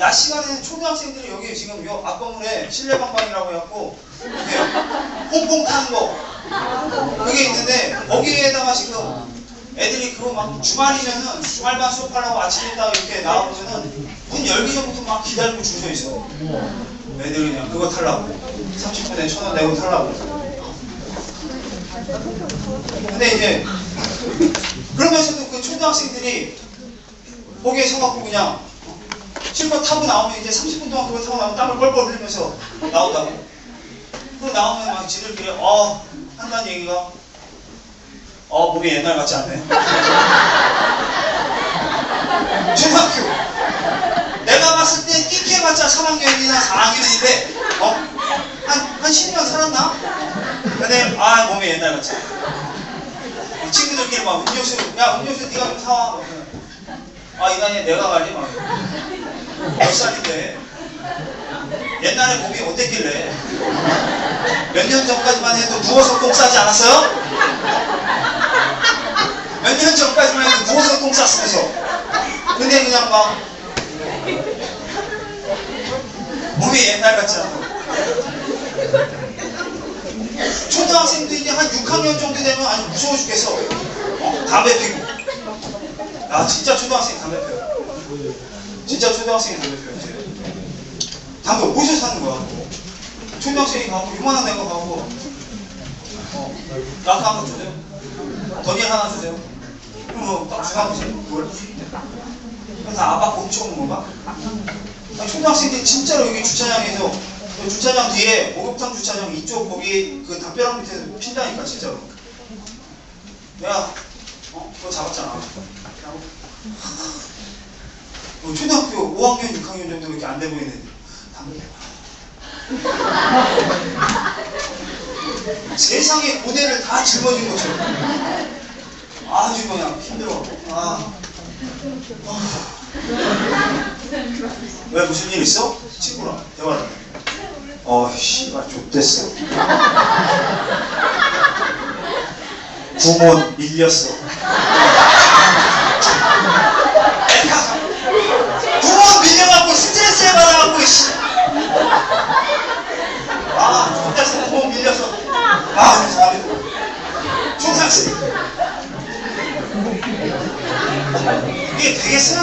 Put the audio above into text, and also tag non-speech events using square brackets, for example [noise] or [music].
낮 시간에는 초등학생들이 여기 지금 요 앞건물에 실내 방방이라고 해갖고 이렇게 퐁퐁 타는 거 그게 있는데 거기에다가 지금 애들이 그거 막 주말이면은 주말만 수업하려고 아침에 딱 이렇게 나와보면은 문 열기 전부터 막 기다리고 줄 서 있어. 애들이 그냥 그거 타려고 30분에 천 원 내고 타려고. 근데 이제 그러면서도 그 초등학생들이 거기에 서갖고 그냥 실컷 타고 나오면 이제 30분 동안 그거 타고 나오면 땀을 뻘뻘 흘리면서 나온다고. 그리고 나오면 막 지들끼리 어 한다는 얘기가 어 몸이 옛날 같지 않네. [laughs] 중학교 내가 봤을 때 끼끼해봤자 3학년이나 4학년인데 어? 한, 한 10년 살았나? 근데 아 몸이 옛날 같지 않네. 친구들끼리 막 음료수 야 음료수 네가 좀 사와 아이 나이에 내가 가지 막 몇 살인데 옛날에 몸이 어땠길래 몇 년 전까지만 해도 누워서 똥 싸지 않았어요? 몇 년 전까지만 해도 누워서 똥 쌌으면서 근데 그냥 막 몸이 옛날 같지 않아 초등학생도 이제 한 6학년 정도 되면 아주 무서워 죽겠어 어? 담배 피고 아 진짜 초등학생 담배 피워 진짜 초등학생이 이제. 담배 어디서 사는 거야? 초등학생이 가고 요만한 애가 가고. 어, 라크 한번 주세요. 더니엘 하나 주세요. 그럼 뭐딱 그걸 그럼 다 아빠 훔쳐오는 건가? 아니, 초등학생들 진짜로 여기 주차장에서 그 주차장 뒤에 목욕탕 주차장 이쪽 거기 그 담벼락 밑에서 핀다니까 진짜로. 내가 어? 그거 잡았잖아 초등학교 5학년 6학년 정도밖에 안돼 보이는 담배 [laughs] 세상의 고대를 다 짊어진 것처럼. 아주 그냥 힘들어. 아. 왜 무슨 일 있어? 친구랑 대화를. 어 씨발 좆됐어. [laughs] 부모 밀렸어 아 좆됐어 부모 밀려서 아 우리 사람이 총상씨 이게 되겠어요?